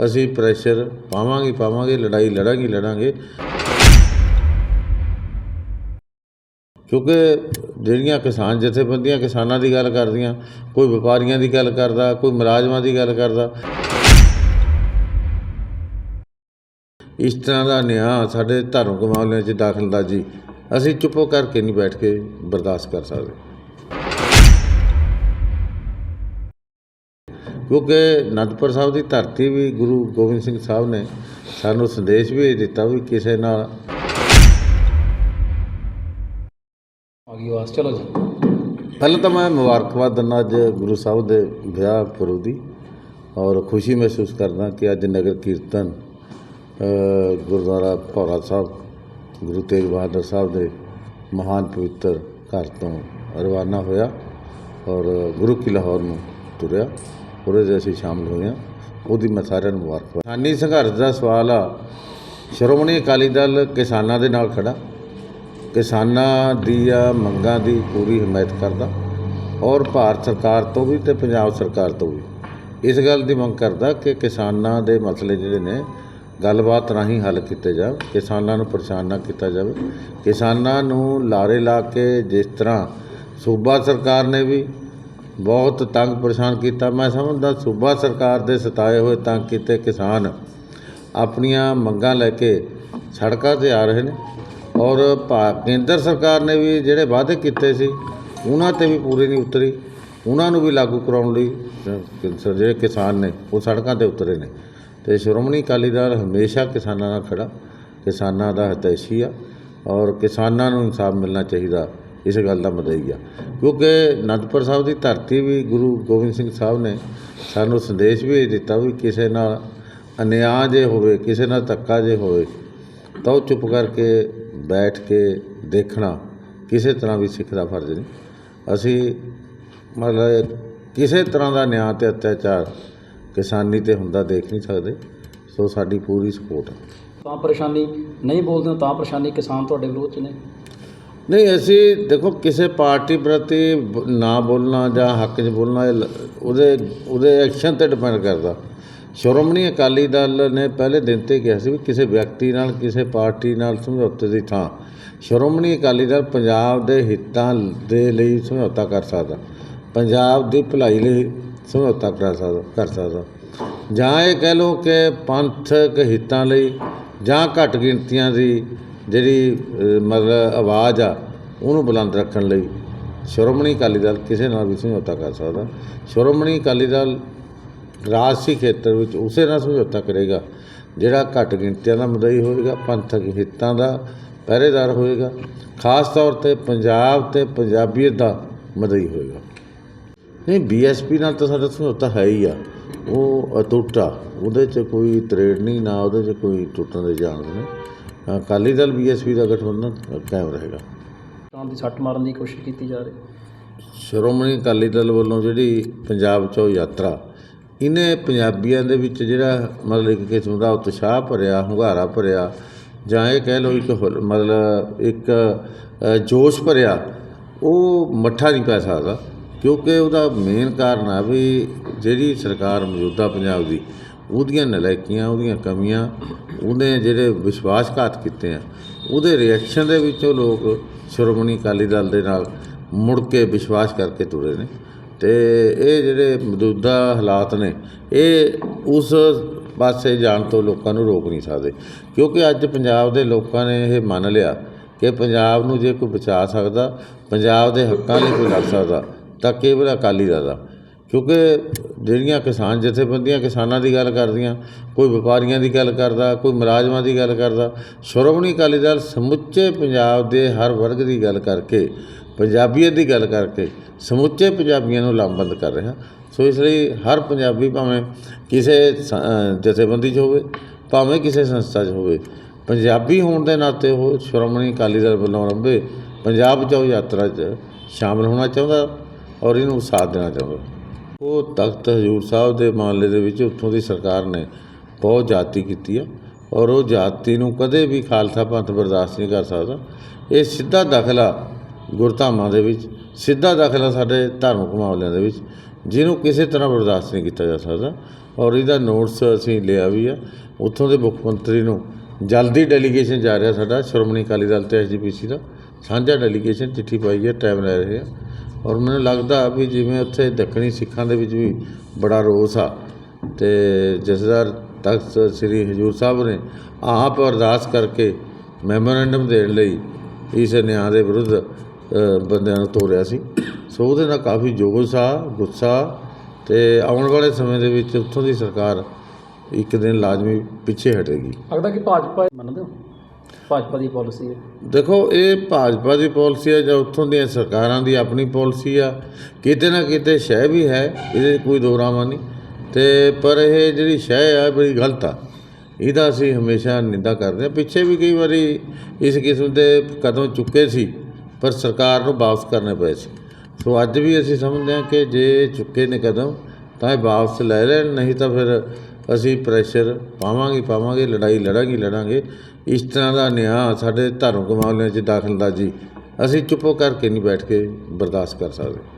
ਅਸੀਂ ਪ੍ਰੈਸ਼ਰ ਪਾਵਾਂਗੇ ਪਾਵਾਂਗੇ, ਲੜਾਈ ਲੜਾਂਗੇ ਲੜਾਂਗੇ। ਕਿਉਂਕਿ ਜਿਹੜੀਆਂ ਕਿਸਾਨ ਜਥੇਬੰਦੀਆਂ ਕਿਸਾਨਾਂ ਦੀ ਗੱਲ ਕਰਦੀਆਂ, ਕੋਈ ਵਪਾਰੀਆਂ ਦੀ ਗੱਲ ਕਰਦਾ, ਕੋਈ ਮੁਲਾਜ਼ਮਾਂ ਦੀ ਗੱਲ ਕਰਦਾ। ਇਸ ਤਰ੍ਹਾਂ ਦਾ ਨਿਆਂ ਸਾਡੇ ਧਾਰਮਿਕ ਮਾਮਲਿਆਂ 'ਚ ਦਖਲਅੰਦਾਜ਼ੀ ਅਸੀਂ ਚੁੱਪ ਕਰਕੇ ਨਹੀਂ ਬੈਠ ਕੇ ਬਰਦਾਸ਼ਤ ਕਰ ਸਕਦੇ। ਕਿਉਂਕਿ ਅਨੰਦਪੁਰ ਸਾਹਿਬ ਦੀ ਧਰਤੀ ਵੀ ਗੁਰੂ ਗੋਬਿੰਦ ਸਿੰਘ ਸਾਹਿਬ ਨੇ ਸਾਨੂੰ ਸੰਦੇਸ਼ ਵੀ ਦਿੱਤਾ ਵੀ ਕਿਸੇ ਨਾਲ। ਆ ਗਈ ਆਵਾਜ਼ ਚਲੋ ਜੀ। ਪਹਿਲਾਂ ਤਾਂ ਮੈਂ ਮੁਬਾਰਕਬਾਦ ਦਿੰਦਾ ਅੱਜ ਗੁਰੂ ਸਾਹਿਬ ਦੇ ਵਿਆਹ ਪੁਰਬ ਦੀ ਔਰ ਖੁਸ਼ੀ ਮਹਿਸੂਸ ਕਰਦਾ ਕਿ ਅੱਜ ਨਗਰ ਕੀਰਤਨ ਗੁਰਦੁਆਰਾ ਭੌਰਾ ਸਾਹਿਬ ਗੁਰੂ ਤੇਗ ਬਹਾਦਰ ਸਾਹਿਬ ਦੇ ਮਹਾਨ ਪਵਿੱਤਰ ਘਰ ਤੋਂ ਰਵਾਨਾ ਹੋਇਆ ਔਰ ਗੁਰੂ ਕੀ ਲਾਹੌਰ ਨੂੰ ਤੁਰਿਆ। ਉਹਦੇ 'ਚ ਅਸੀਂ ਸ਼ਾਮਲ ਹੋਏ ਹਾਂ, ਉਹਦੀ ਮੈਂ ਸਾਰਿਆਂ ਨੂੰ ਮੁਬਾਰਕਬਾਦ। ਕਿਸਾਨੀ ਸੰਘਰਸ਼ ਦਾ ਸਵਾਲ ਆ। ਸ਼੍ਰੋਮਣੀ ਅਕਾਲੀ ਦਲ ਕਿਸਾਨਾਂ ਦੇ ਨਾਲ ਖੜਾ ਕਿਸਾਨਾਂ ਦੀਆਂ ਮੰਗਾਂ ਦੀ ਪੂਰੀ ਹਮਾਇਤ ਕਰਦਾ ਔਰ ਭਾਰਤ ਸਰਕਾਰ ਤੋਂ ਵੀ ਤੇ ਪੰਜਾਬ ਸਰਕਾਰ ਤੋਂ ਵੀ। ਇਸ ਗੱਲ ਦੀ ਮੰਗ ਕਰਦਾ ਕਿ ਕਿਸਾਨਾਂ ਦੇ ਮਸਲੇ ਜਿਹੜੇ ਨੇ, ਗੱਲਬਾਤ ਰਾਹੀਂ ਹੱਲ ਕੀਤੇ ਜਾਣ, ਕਿਸਾਨਾਂ ਨੂੰ ਪਰੇਸ਼ਾਨ ਨਾ ਕੀਤਾ ਜਾਵੇ। ਕਿਸਾਨਾਂ ਨੂੰ ਲਾਰੇ ਲਾ ਕੇ ਜਿਸ ਤਰ੍ਹਾਂ ਸੂਬਾ ਸਰਕਾਰ ਨੇ ਵੀ ਬਹੁਤ ਤੰਗ ਪਰੇਸ਼ਾਨ ਕੀਤਾ। ਮੈਂ ਸਮਝਦਾ ਸੂਬਾ ਸਰਕਾਰ ਦੇ ਸਤਾਏ ਹੋਏ ਤੰਗ ਕੀਤੇ ਕਿਸਾਨ ਆਪਣੀਆਂ ਮੰਗਾਂ ਲੈ ਕੇ ਸੜਕਾਂ ਤੇ ਆ ਰਹੇ ਨੇ ਔਰ ਭਾ ਕੇਂਦਰ ਸਰਕਾਰ ਨੇ ਵੀ ਜਿਹੜੇ ਵਾਅਦੇ ਕੀਤੇ ਸੀ, ਉਹਨਾਂ ਤੇ ਵੀ ਪੂਰੀ ਨਹੀਂ ਉਤਰੀ। ਉਹਨਾਂ ਨੂੰ ਵੀ ਲਾਗੂ ਕਰਾਉਣ ਲਈ ਜਿਹੜੇ ਕਿਸਾਨ ਨੇ, ਉਹ ਸੜਕਾਂ ਤੇ ਉਤਰੇ ਨੇ। ਤੇ ਸ਼੍ਰੋਮਣੀ ਅਕਾਲੀ ਦਲ ਹਮੇਸ਼ਾ ਕਿਸਾਨਾਂ ਨਾਲ ਖੜਾ। ਕਿਸਾਨਾਂ ਦਾ ਹਿਤੈਸ਼ੀ ਆ ਔਰ ਕਿਸਾਨਾਂ ਨੂੰ ਇਨਸਾਫ ਮਿਲਣਾ ਚਾਹੀਦਾ। ਇਸ ਗੱਲ ਦਾ ਮਦਈ ਆ। ਕਿਉਂਕਿ ਅਨੰਦਪੁਰ ਸਾਹਿਬ ਦੀ ਧਰਤੀ ਵੀ ਗੁਰੂ ਗੋਬਿੰਦ ਸਿੰਘ ਸਾਹਿਬ ਨੇ ਸਾਨੂੰ ਸੰਦੇਸ਼ ਵੀ ਇਹ ਦਿੱਤਾ ਵੀ ਕਿਸੇ ਨਾਲ ਅਨਿਆਂ ਜੇ ਹੋਵੇ, ਕਿਸੇ ਨਾਲ ਧੱਕਾ ਜੇ ਹੋਵੇ, ਤਾਂ ਉਹ ਚੁੱਪ ਕਰਕੇ ਬੈਠ ਕੇ ਦੇਖਣਾ ਕਿਸੇ ਤਰ੍ਹਾਂ ਵੀ ਸਿੱਖ ਦਾ ਫਰਜ਼ ਨਹੀਂ। ਅਸੀਂ ਮਤਲਬ ਕਿਸੇ ਤਰ੍ਹਾਂ ਦਾ ਨਿਆਂ ਤੇ ਅਤਿਆਚਾਰ ਕਿਸਾਨੀ ਤੇ ਹੁੰਦਾ ਦੇਖ ਨਹੀਂ ਸਕਦੇ, ਸੋ ਸਾਡੀ ਪੂਰੀ ਸਪੋਰਟ ਹੈ ਤਾਂ ਪਰੇਸ਼ਾਨੀ ਨਹੀਂ ਬੋਲਦੇ ਤਾਂ ਪਰੇਸ਼ਾਨੀ ਕਿਸਾਨ ਤੁਹਾਡੇ ਵਿਰੋਧ ਚ ਨੇ। ਨਹੀਂ, ਅਸੀਂ ਦੇਖੋ, ਕਿਸੇ ਪਾਰਟੀ ਪ੍ਰਤੀ ਬ- ਨਾ ਬੋਲਣਾ ਜਾਂ ਹੱਕ 'ਚ ਬੋਲਣਾ, ਇਹ ਲ- ਉਹਦੇ ਉਹਦੇ ਐਕਸ਼ਨ ਤੇ ਡਿਪੈਂਡ ਕਰਦਾ। ਸ਼੍ਰੋਮਣੀ ਅਕਾਲੀ ਦਲ ਨੇ ਪਹਿਲੇ ਦਿਨ ਤੇ ਕਿਹਾ ਸੀ ਵੀ ਕਿਸੇ ਵਿਅਕਤੀ ਨਾਲ, ਕਿਸੇ ਪਾਰਟੀ ਨਾਲ ਸਮਝੌਤੇ ਦੀ ਥਾਂ ਸ਼੍ਰੋਮਣੀ ਅਕਾਲੀ ਦਲ ਪੰਜਾਬ ਦੇ ਹਿੱਤਾਂ ਦੇ ਲਈ ਸਮਝੌਤਾ ਕਰ ਸਕਦਾ, ਪੰਜਾਬ ਦੀ ਭਲਾਈ ਲਈ ਸਮਝੌਤਾ ਕਰ ਸਕਦਾ ਕਰ ਸਕਦਾ। ਜਾਂ ਇਹ ਕਹਿ ਲਓ ਕਿ ਪੰਥਕ ਹਿੱਤਾਂ ਲਈ ਜਾਂ ਘੱਟ ਗਿਣਤੀਆਂ ਦੀ ਜਿਹੜੀ ਮਤਲਬ ਆਵਾਜ਼ ਆ, ਉਹਨੂੰ ਬੁਲੰਦ ਰੱਖਣ ਲਈ ਸ਼੍ਰੋਮਣੀ ਅਕਾਲੀ ਦਲ ਕਿਸੇ ਨਾਲ ਵੀ ਸਮਝੌਤਾ ਕਰ ਸਕਦਾ। ਸ਼੍ਰੋਮਣੀ ਅਕਾਲੀ ਦਲ ਰਾਜਸੀ ਖੇਤਰ ਵਿੱਚ ਉਸੇ ਨਾਲ ਸਮਝੌਤਾ ਕਰੇਗਾ, ਜਿਹੜਾ ਘੱਟ ਗਿਣਤੀਆਂ ਦਾ ਮਦਈ ਹੋਏਗਾ ਪੰਥਕ ਹਿੱਤਾਂ ਦਾ ਪਹਿਰੇਦਾਰ ਹੋਏਗਾ ਖਾਸ ਤੌਰ ਤੇ ਪੰਜਾਬ ਤੇ ਪੰਜਾਬੀਅਤ ਦਾ ਮਦਈ ਹੋਏਗਾ ਨਹੀਂ ਬੀਐਸਪੀ ਨਾਲ ਤਾਂ ਸਾਡਾ ਸਮਝੌਤਾ ਹੈ ਹੀ ਆ। ਉਹ ਅਟੁੱਟ ਆ। ਉਹਦੇ 'ਚ ਕੋਈ ਤਰੇੜ ਨਹੀਂ ਨਾ, ਉਹਦੇ 'ਚ ਕੋਈ ਟੁੱਟਣ ਦੇ ਜਾਣ ਨੇ ਅਕਾਲੀ ਦਲ ਬੀਐਸਪੀ ਦਾ ਗਠਬੰਧਨ ਕਾਇਮ ਰਹੇਗਾ। ਤਾਂ ਦੀ ਸੱਟ ਮਾਰਨ ਦੀ ਕੋਸ਼ਿਸ਼ ਕੀਤੀ ਜਾ ਰਹੀ। ਸ਼੍ਰੋਮਣੀ ਅਕਾਲੀ ਦਲ ਵੱਲੋਂ ਜਿਹੜੀ ਪੰਜਾਬ 'ਚੋਂ ਯਾਤਰਾ ਇਹਨੇ ਪੰਜਾਬੀਆਂ ਦੇ ਵਿੱਚ ਜਿਹੜਾ ਮਤਲਬ ਇੱਕ ਕਿਸਮ ਦਾ ਉਤਸ਼ਾਹ ਭਰਿਆ ਹੁੰਗਾਰਾ ਭਰਿਆ ਜਾਂ ਇਹ ਕਹਿ ਲਓ ਇੱਕ ਮਤਲਬ ਇੱਕ ਜੋਸ਼ ਭਰਿਆ ਉਹ ਮੱਠਾ ਨਹੀਂ ਪੈ ਸਕਦਾ। ਕਿਉਂਕਿ ਉਹਦਾ ਮੇਨ ਕਾਰਨ ਆ ਵੀ ਜਿਹੜੀ ਸਰਕਾਰ ਮੌਜੂਦਾ ਪੰਜਾਬ ਦੀ ਉਹਦੀਆਂ ਨਲਾਇਕੀਆਂ, ਉਹਦੀਆਂ ਕਮੀਆਂ, ਉਹਨੇ ਜਿਹੜੇ ਵਿਸ਼ਵਾਸਘਾਤ ਕੀਤੇ ਆ, ਉਹਦੇ ਰਿਐਕਸ਼ਨ ਦੇ ਵਿੱਚੋਂ ਲੋਕ ਸ਼੍ਰੋਮਣੀ ਅਕਾਲੀ ਦਲ ਦੇ ਨਾਲ ਮੁੜ ਕੇ ਵਿਸ਼ਵਾਸ ਕਰਕੇ ਤੁਰੇ ਨੇ। ਤੇ ਇਹ ਜਿਹੜੇ ਮੌਜੂਦਾ ਹਾਲਾਤ ਨੇ, ਇਹ ਉਸ ਪਾਸੇ ਜਾਣ ਤੋਂ ਲੋਕਾਂ ਨੂੰ ਰੋਕ ਨਹੀਂ ਸਕਦੇ। ਕਿਉਂਕਿ ਅੱਜ ਪੰਜਾਬ ਦੇ ਲੋਕਾਂ ਨੇ ਇਹ ਮੰਨ ਲਿਆ ਕਿ ਪੰਜਾਬ ਨੂੰ ਜੇ ਕੋਈ ਬਚਾ ਸਕਦਾ, ਪੰਜਾਬ ਦੇ ਹੱਕਾਂ ਲਈ ਕੋਈ ਲੜ ਸਕਦਾ, ਤਾਂ ਕੇਵਲ ਅਕਾਲੀ ਦਲ ਦਾ ਕਿਉਂਕਿ ਜਿਹੜੀਆਂ ਕਿਸਾਨ ਜਥੇਬੰਦੀਆਂ ਕਿਸਾਨਾਂ ਦੀ ਗੱਲ ਕਰਦੀਆਂ, ਕੋਈ ਵਪਾਰੀਆਂ ਦੀ ਗੱਲ ਕਰਦਾ, ਕੋਈ ਮੁਲਾਜ਼ਮਾਂ ਦੀ ਗੱਲ ਕਰਦਾ, ਸ਼੍ਰੋਮਣੀ ਅਕਾਲੀ ਦਲ ਸਮੁੱਚੇ ਪੰਜਾਬ ਦੇ ਹਰ ਵਰਗ ਦੀ ਗੱਲ ਕਰਕੇ, ਪੰਜਾਬੀਅਤ ਦੀ ਗੱਲ ਕਰਕੇ ਸਮੁੱਚੇ ਪੰਜਾਬੀਆਂ ਨੂੰ ਲਾਮਬੰਦ ਕਰ ਰਿਹਾ। ਸੋ ਇਸ ਲਈ ਹਰ ਪੰਜਾਬੀ ਭਾਵੇਂ ਕਿਸੇ ਜਥੇਬੰਦੀ 'ਚ ਹੋਵੇ, ਭਾਵੇਂ ਕਿਸੇ ਸੰਸਥਾ 'ਚ ਹੋਵੇ, ਪੰਜਾਬੀ ਹੋਣ ਦੇ ਨਾਤੇ ਉਹ ਸ਼੍ਰੋਮਣੀ ਅਕਾਲੀ ਦਲ ਵੱਲੋਂ ਆਰੰਭੇ ਪੰਜਾਬ 'ਚ ਉਹ ਯਾਤਰਾ 'ਚ ਸ਼ਾਮਲ ਹੋਣਾ ਚਾਹੁੰਦਾ ਔਰ ਇਹਨੂੰ ਸਾਥ ਦੇਣਾ ਚਾਹੁੰਦਾ। ਉਹ ਤਖਤ ਹਜੂਰ ਸਾਹਿਬ ਦੇ ਮਾਮਲੇ ਦੇ ਵਿੱਚ ਉੱਥੋਂ ਦੀ ਸਰਕਾਰ ਨੇ ਬਹੁਤ ਜਾਤੀ ਕੀਤੀ ਆ ਔਰ ਉਹ ਜਾਤੀ ਨੂੰ ਕਦੇ ਵੀ ਖਾਲਸਾ ਪੰਥ ਬਰਦਾਸ਼ਤ ਨਹੀਂ ਕਰ ਸਕਦਾ। ਇਹ ਸਿੱਧਾ ਦਖਲਾ ਗੁਰਧਾਮਾਂ ਦੇ ਵਿੱਚ, ਸਿੱਧਾ ਦਖਲਾ ਸਾਡੇ ਧਾਰਮਿਕ ਮਾਮਲਿਆਂ ਦੇ ਵਿੱਚ, ਜਿਹਨੂੰ ਕਿਸੇ ਤਰ੍ਹਾਂ ਬਰਦਾਸ਼ਤ ਨਹੀਂ ਕੀਤਾ ਜਾ ਸਕਦਾ। ਔਰ ਇਹਦਾ ਨੋਟਸ ਅਸੀਂ ਲਿਆ ਵੀ ਆ। ਉੱਥੋਂ ਦੇ ਮੁੱਖ ਮੰਤਰੀ ਨੂੰ ਜਲਦੀ ਡੈਲੀਗੇਸ਼ਨ ਜਾ ਰਿਹਾ ਸਾਡਾ। ਸ਼੍ਰੋਮਣੀ ਅਕਾਲੀ ਦਲ ਤੇ ਐਸਜੀਪੀਸੀ ਦਾ ਸਾਂਝਾ ਡੈਲੀਗੇਸ਼ਨ ਚਿੱਠੀ ਪਾਈ ਹੈ ਟਾਈਮ ਲੈ ਰਹੇ ਆ। ਔਰ ਮੈਨੂੰ ਲੱਗਦਾ ਵੀ ਜਿਵੇਂ ਉੱਥੇ ਦੱਖਣੀ ਸਿੱਖਾਂ ਦੇ ਵਿੱਚ ਵੀ ਬੜਾ ਰੋਸ ਆ ਤੇ ਜਸਦਾਰ ਤਖਤ ਸ੍ਰੀ ਹਜੂਰ ਸਾਹਿਬ ਨੇ ਆਪ ਅਰਦਾਸ ਕਰਕੇ ਮੈਮੋਰੈਂਡਮ ਦੇਣ ਲਈ ਇਸ ਨਿਆਂ ਦੇ ਵਿਰੁੱਧ ਬੰਦਿਆਂ ਨੂੰ ਤੋਰਿਆ ਸੀ। ਸੋ ਉਹਦੇ ਨਾਲ ਕਾਫੀ ਜੋਸ਼ ਆ, ਗੁੱਸਾ ਤੇ ਆਉਣ ਵਾਲੇ ਸਮੇਂ ਦੇ ਵਿੱਚ ਉੱਥੋਂ ਦੀ ਸਰਕਾਰ ਇੱਕ ਦਿਨ ਲਾਜ਼ਮੀ ਪਿੱਛੇ ਹਟੇਗੀ। ਲੱਗਦਾ ਕਿ ਭਾਜਪਾ ਮੰਨਦੇ ਹੋ? ਭਾਜਪਾ ਦੀ ਪਾਲਿਸੀ ਹੈ। ਦੇਖੋ, ਇਹ ਭਾਜਪਾ ਦੀ ਪਾਲਿਸੀ ਹੈ ਜਾਂ ਉੱਥੋਂ ਦੀਆਂ ਸਰਕਾਰਾਂ ਦੀ ਆਪਣੀ ਪਾਲਿਸੀ ਆ। ਕਿਤੇ ਨਾ ਕਿਤੇ ਸ਼ੈ ਵੀ ਹੈ, ਇਹਦੇ 'ਚ ਕੋਈ ਦੋ ਰਾਵਾਂ ਨਹੀਂ। ਤੇ ਪਰ ਇਹ ਜਿਹੜੀ ਸ਼ੈ ਆ ਬੜੀ ਗਲਤ ਆ। ਇਹਦਾ ਅਸੀਂ ਹਮੇਸ਼ਾ ਨਿੰਦਾ ਕਰਦੇ ਹਾਂ। ਪਿੱਛੇ ਵੀ ਕਈ ਵਾਰੀ ਇਸ ਕਿਸਮ ਦੇ ਕਦਮ ਚੁੱਕੇ ਸੀ, ਪਰ ਸਰਕਾਰ ਨੂੰ ਵਾਪਸ ਕਰਨੇ ਪਏ ਸੀ। ਸੋ ਅੱਜ ਵੀ ਅਸੀਂ ਸਮਝਦੇ ਹਾਂ ਕਿ ਜੇ ਚੁੱਕੇ ਨੇ ਕਦਮ, ਤਾਂ ਇਹ ਵਾਪਸ ਲੈ ਲੈਣ, ਨਹੀਂ ਤਾਂ ਫਿਰ ਅਸੀਂ ਪ੍ਰੈਸ਼ਰ ਪਾਵਾਂਗੇ ਪਾਵਾਂਗੇ, ਲੜਾਈ ਲੜਾਂਗੇ ਲੜਾਂਗੇ। ਇਸ ਤਰ੍ਹਾਂ ਦਾ ਨਿਆਂ ਸਾਡੇ ਧਾਰਮਿਕ ਮਾਮਲਿਆਂ 'ਚ ਦਖਲਅੰਦਾਜ਼ੀ। ਅਸੀਂ ਚੁੱਪ ਕਰਕੇ ਨਹੀਂ ਬੈਠ ਕੇ ਬਰਦਾਸ਼ਤ ਕਰ ਸਕਦੇ।